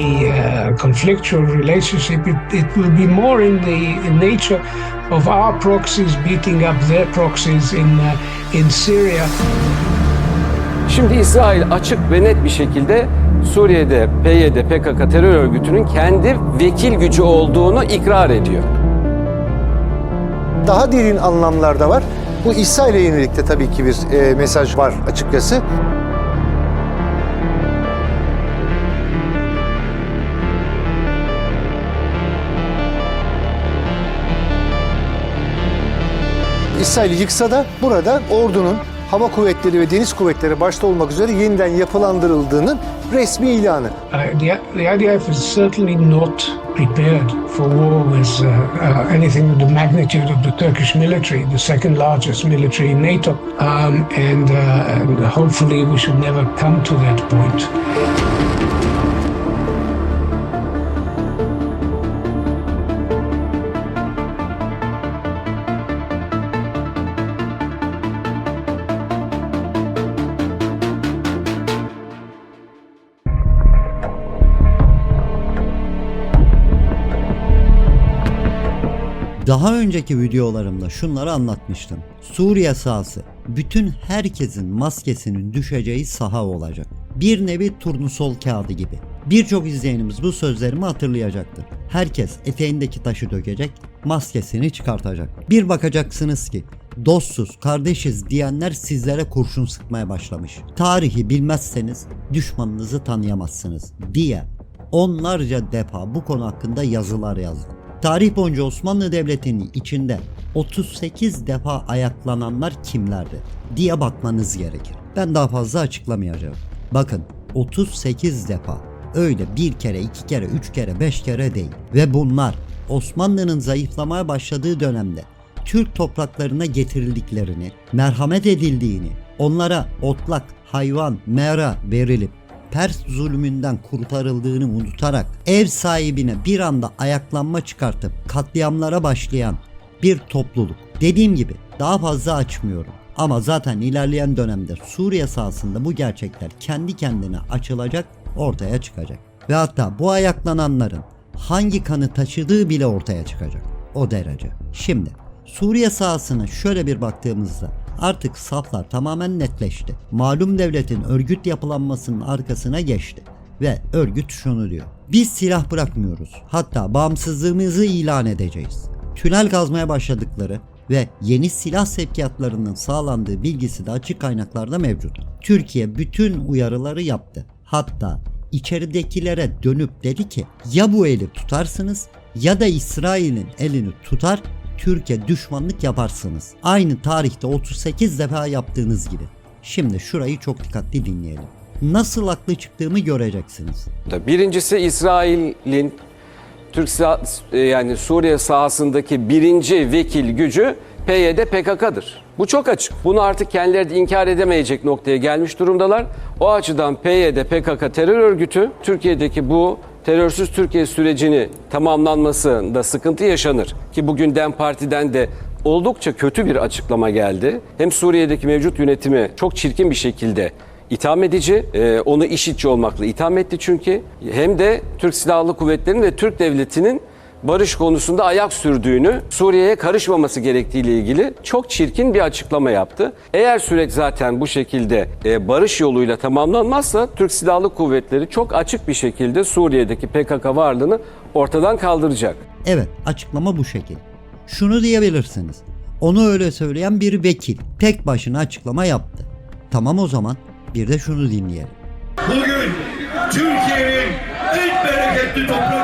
uh, conflictual relationship. It, it will be more in the in nature of our proxies beating up their proxies in uh, in Syria. Şimdi İsrail açık ve net bir şekilde Suriye'de PYD, PKK terör örgütünün kendi vekil gücü olduğunu ikrar ediyor. Daha derin anlamlarda var. Bu İsrail'e yönelik de tabii ki bir e, mesaj var açıkçası. İsrail yıksa da burada ordunun hava kuvvetleri ve deniz kuvvetleri başta olmak üzere yeniden yapılandırıldığının resmi ilanı. Uh, the, the IDF is certainly not prepared for war with uh, uh, anything of the magnitude of the Turkish military, the second largest military in NATO, um, and, uh, and hopefully we should never come to that point. Daha önceki videolarımda şunları anlatmıştım. Suriye sahası bütün herkesin maskesinin düşeceği saha olacak. Bir nevi turnusol kağıdı gibi. Birçok izleyenimiz bu sözlerimi hatırlayacaktır. Herkes eteğindeki taşı dökecek, maskesini çıkartacak. Bir bakacaksınız ki dostsuz, kardeşiz diyenler sizlere kurşun sıkmaya başlamış. Tarihi bilmezseniz düşmanınızı tanıyamazsınız diye onlarca defa bu konu hakkında yazılar yazdım. Tarih boyunca Osmanlı Devleti'nin içinde 38 defa ayaklananlar kimlerdi diye bakmanız gerekir. Ben daha fazla açıklamayacağım. Bakın 38 defa öyle bir kere, iki kere, üç kere, beş kere değil. Ve bunlar Osmanlı'nın zayıflamaya başladığı dönemde Türk topraklarına getirildiklerini, merhamet edildiğini, onlara otlak, hayvan, mera verilip Pers zulmünden kurtarıldığını unutarak ev sahibine bir anda ayaklanma çıkartıp katliamlara başlayan bir topluluk. Dediğim gibi daha fazla açmıyorum. Ama zaten ilerleyen dönemde Suriye sahasında bu gerçekler kendi kendine açılacak, ortaya çıkacak. Ve hatta bu ayaklananların hangi kanı taşıdığı bile ortaya çıkacak. O derece. Şimdi Suriye sahasına şöyle bir baktığımızda artık saflar tamamen netleşti. Malum devletin örgüt yapılanmasının arkasına geçti ve örgüt şunu diyor. Biz silah bırakmıyoruz. Hatta bağımsızlığımızı ilan edeceğiz. Tünel kazmaya başladıkları ve yeni silah sevkiyatlarının sağlandığı bilgisi de açık kaynaklarda mevcut. Türkiye bütün uyarıları yaptı. Hatta içeridekilere dönüp dedi ki ya bu eli tutarsınız ya da İsrail'in elini tutar Türkiye düşmanlık yaparsınız. Aynı tarihte 38 defa yaptığınız gibi. Şimdi şurayı çok dikkatli dinleyelim. Nasıl haklı çıktığımı göreceksiniz. Birincisi İsrail'in Türk e, yani Suriye sahasındaki birinci vekil gücü PYD PKK'dır. Bu çok açık. Bunu artık kendileri de inkar edemeyecek noktaya gelmiş durumdalar. O açıdan PYD PKK terör örgütü Türkiye'deki bu terörsüz Türkiye sürecini tamamlanmasında sıkıntı yaşanır. Ki bugün DEM Parti'den de oldukça kötü bir açıklama geldi. Hem Suriye'deki mevcut yönetimi çok çirkin bir şekilde itham edici, e, onu işitçi olmakla itham etti çünkü. Hem de Türk Silahlı Kuvvetleri'nin ve Türk Devleti'nin barış konusunda ayak sürdüğünü, Suriye'ye karışmaması gerektiğiyle ilgili çok çirkin bir açıklama yaptı. Eğer süreç zaten bu şekilde e, barış yoluyla tamamlanmazsa Türk Silahlı Kuvvetleri çok açık bir şekilde Suriye'deki PKK varlığını ortadan kaldıracak. Evet açıklama bu şekil. Şunu diyebilirsiniz. Onu öyle söyleyen bir vekil tek başına açıklama yaptı. Tamam o zaman bir de şunu dinleyelim. Bugün Türkiye'nin en bereketli toprakları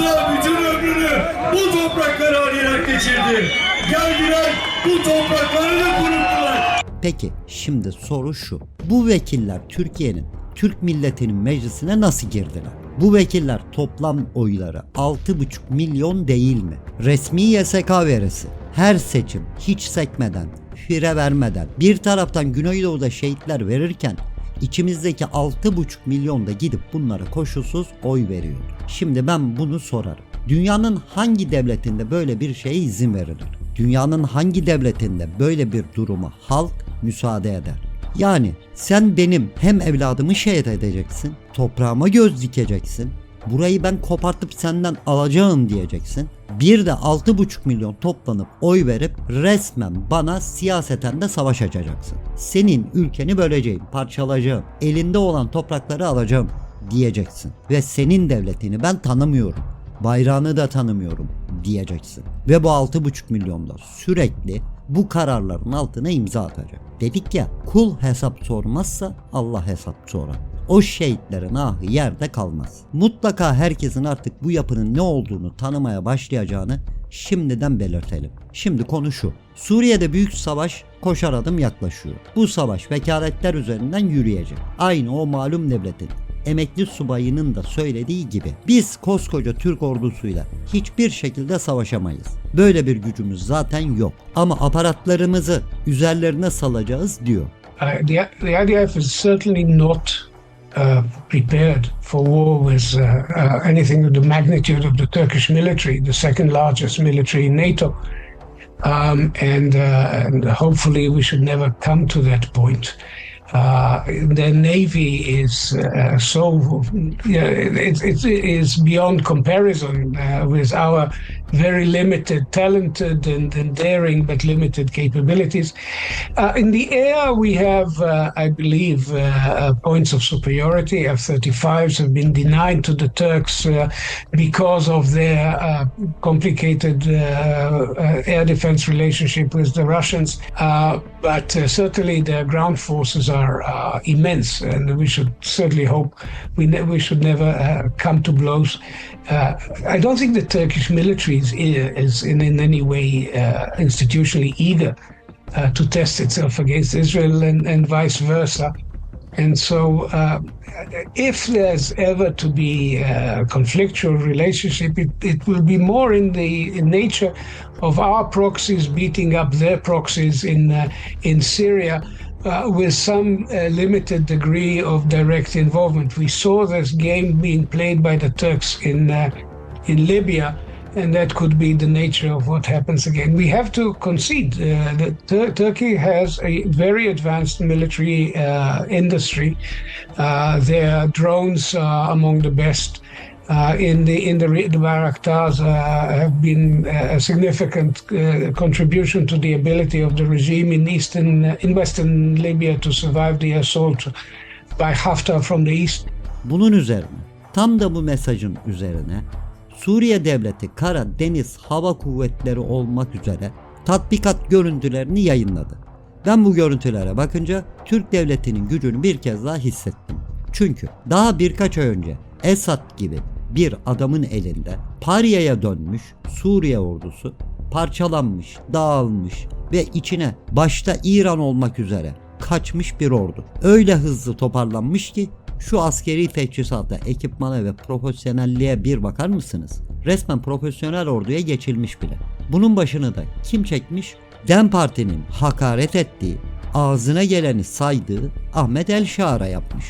Musa bütün ömrünü bu topraklar haline geçirdi. Geldiler bu toprakları da kuruttular. Peki şimdi soru şu. Bu vekiller Türkiye'nin Türk milletinin meclisine nasıl girdiler? Bu vekiller toplam oyları 6,5 milyon değil mi? Resmi YSK verisi. Her seçim hiç sekmeden, fire vermeden bir taraftan Güneydoğu'da şehitler verirken içimizdeki 6,5 milyon da gidip bunlara koşulsuz oy veriyor. Şimdi ben bunu sorarım. Dünyanın hangi devletinde böyle bir şeye izin verilir? Dünyanın hangi devletinde böyle bir duruma halk müsaade eder? Yani sen benim hem evladımı şehit edeceksin, toprağıma göz dikeceksin, burayı ben kopartıp senden alacağım diyeceksin. Bir de 6,5 milyon toplanıp oy verip resmen bana siyaseten de savaş açacaksın. Senin ülkeni böleceğim, parçalayacağım, elinde olan toprakları alacağım diyeceksin. Ve senin devletini ben tanımıyorum. Bayrağını da tanımıyorum diyeceksin. Ve bu 6,5 milyonda sürekli bu kararların altına imza atacak. Dedik ya kul hesap sormazsa Allah hesap sorar. O şehitlerin ahı yerde kalmaz. Mutlaka herkesin artık bu yapının ne olduğunu tanımaya başlayacağını şimdiden belirtelim. Şimdi konu şu. Suriye'de büyük savaş koşar adım yaklaşıyor. Bu savaş vekaletler üzerinden yürüyecek. Aynı o malum devletin emekli subayının da söylediği gibi biz koskoca Türk ordusuyla hiçbir şekilde savaşamayız. Böyle bir gücümüz zaten yok. Ama aparatlarımızı üzerlerine salacağız diyor. Uh, the, the IDF is certainly not uh, prepared for war with uh, uh, anything of the magnitude of the Turkish military, the second largest military in NATO. Um, and, uh, and hopefully we should never come to that point. Uh, their navy is so yeah, it, it is beyond comparison with our very limited, talented and, and daring but limited capabilities. Uh, in the air, we have, uh, I believe, uh, uh, points of superiority. F-35s have been denied to the Turks uh, because of their uh, complicated air defense relationship with the Russians. But certainly their ground forces are immense, and we should certainly hope we ne- we should never come to blows. Uh, I don't think the Turkish military is, is in, in any way uh, institutionally eager uh, to test itself against Israel and, and vice versa. And so, uh, if there's ever to be a conflictual relationship, it, it will be more in the in nature of our proxies beating up their proxies in uh, in Syria. Uh, with some uh, limited degree of direct involvement, we saw this game being played by the Turks in uh, in Libya, and that could be the nature of what happens again. We have to concede uh, that Tur- Turkey has a very advanced military uh, industry. Uh, their drones are among the best. Uh, in the in the, the Bayraktars uh, have been a significant uh, contribution to the ability of the regime in eastern in western Libya to survive the assault by Haftar from the east. Bunun üzerine tam da bu mesajın üzerine Suriye devleti kara, deniz, hava kuvvetleri olmak üzere tatbikat görüntülerini yayınladı. Ben bu görüntülere bakınca Türk devletinin gücünü bir kez daha hissettim. Çünkü daha birkaç ay önce Esad gibi bir adamın elinde Pariye'ye dönmüş Suriye ordusu parçalanmış, dağılmış ve içine başta İran olmak üzere kaçmış bir ordu. Öyle hızlı toparlanmış ki şu askeri teçhizata, ekipmana ve profesyonelliğe bir bakar mısınız? Resmen profesyonel orduya geçilmiş bile. Bunun başını da kim çekmiş? DEM Parti'nin hakaret ettiği, ağzına geleni saydığı Ahmet El Şaar'a yapmış.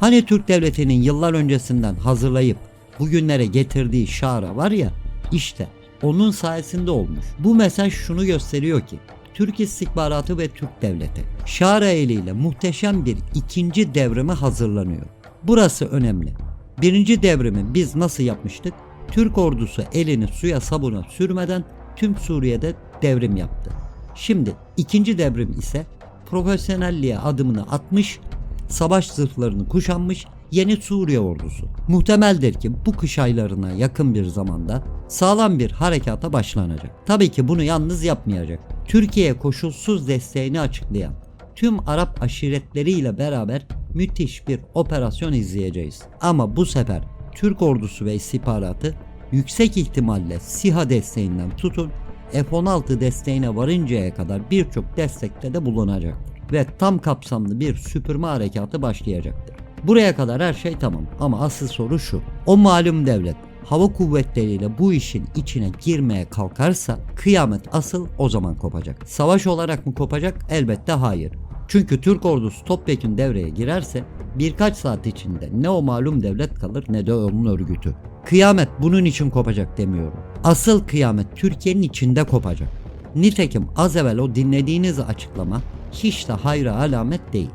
Hani Türk devletinin yıllar öncesinden hazırlayıp bugünlere getirdiği şara var ya işte onun sayesinde olmuş. Bu mesaj şunu gösteriyor ki Türk istihbaratı ve Türk devleti şara eliyle muhteşem bir ikinci devrime hazırlanıyor. Burası önemli. Birinci devrimi biz nasıl yapmıştık? Türk ordusu elini suya sabuna sürmeden tüm Suriye'de devrim yaptı. Şimdi ikinci devrim ise profesyonelliğe adımını atmış savaş zırhlarını kuşanmış yeni Suriye ordusu. Muhtemeldir ki bu kış aylarına yakın bir zamanda sağlam bir harekata başlanacak. Tabii ki bunu yalnız yapmayacak. Türkiye koşulsuz desteğini açıklayan tüm Arap aşiretleriyle beraber müthiş bir operasyon izleyeceğiz. Ama bu sefer Türk ordusu ve istihbaratı yüksek ihtimalle SİHA desteğinden tutun F-16 desteğine varıncaya kadar birçok destekte de bulunacaktır ve tam kapsamlı bir süpürme harekatı başlayacaktır. Buraya kadar her şey tamam ama asıl soru şu. O malum devlet hava kuvvetleriyle bu işin içine girmeye kalkarsa kıyamet asıl o zaman kopacak. Savaş olarak mı kopacak? Elbette hayır. Çünkü Türk ordusu topyekun devreye girerse birkaç saat içinde ne o malum devlet kalır ne de onun örgütü. Kıyamet bunun için kopacak demiyorum. Asıl kıyamet Türkiye'nin içinde kopacak. Nitekim az evvel o dinlediğiniz açıklama hiç de hayra alamet değil.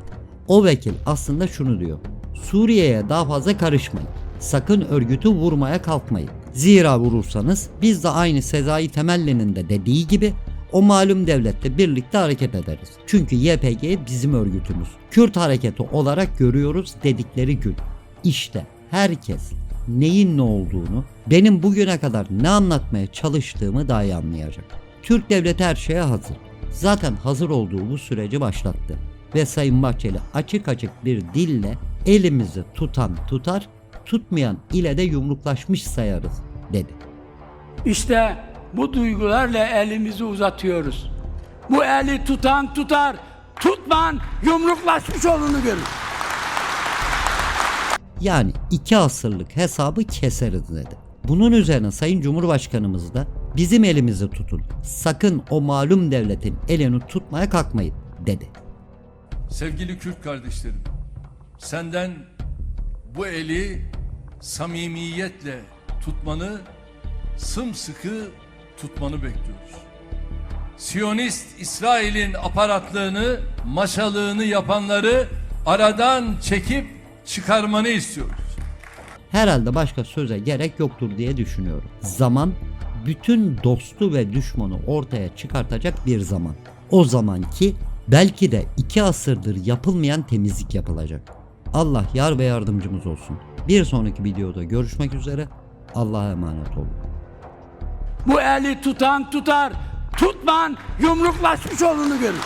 O vekil aslında şunu diyor. Suriye'ye daha fazla karışmayın. Sakın örgütü vurmaya kalkmayın. Zira vurursanız biz de aynı Sezai Temelli'nin de dediği gibi o malum devlette birlikte hareket ederiz. Çünkü YPG bizim örgütümüz. Kürt hareketi olarak görüyoruz dedikleri gün. İşte herkes neyin ne olduğunu, benim bugüne kadar ne anlatmaya çalıştığımı daha iyi anlayacak. Türk devleti her şeye hazır. Zaten hazır olduğu bu süreci başlattı. Ve Sayın Bahçeli açık açık bir dille elimizi tutan tutar, tutmayan ile de yumruklaşmış sayarız dedi. İşte bu duygularla elimizi uzatıyoruz. Bu eli tutan tutar, tutman yumruklaşmış olduğunu görür. Yani iki asırlık hesabı keseriz dedi. Bunun üzerine Sayın Cumhurbaşkanımız da bizim elimizi tutun. Sakın o malum devletin elini tutmaya kalkmayın dedi. Sevgili Kürt kardeşlerim, senden bu eli samimiyetle tutmanı, sımsıkı tutmanı bekliyoruz. Siyonist İsrail'in aparatlığını, maşalığını yapanları aradan çekip çıkarmanı istiyoruz. Herhalde başka söze gerek yoktur diye düşünüyorum. Zaman bütün dostu ve düşmanı ortaya çıkartacak bir zaman. O zaman ki belki de iki asırdır yapılmayan temizlik yapılacak. Allah yar ve yardımcımız olsun. Bir sonraki videoda görüşmek üzere. Allah'a emanet olun. Bu eli tutan tutar, tutman yumruklaşmış olduğunu görür.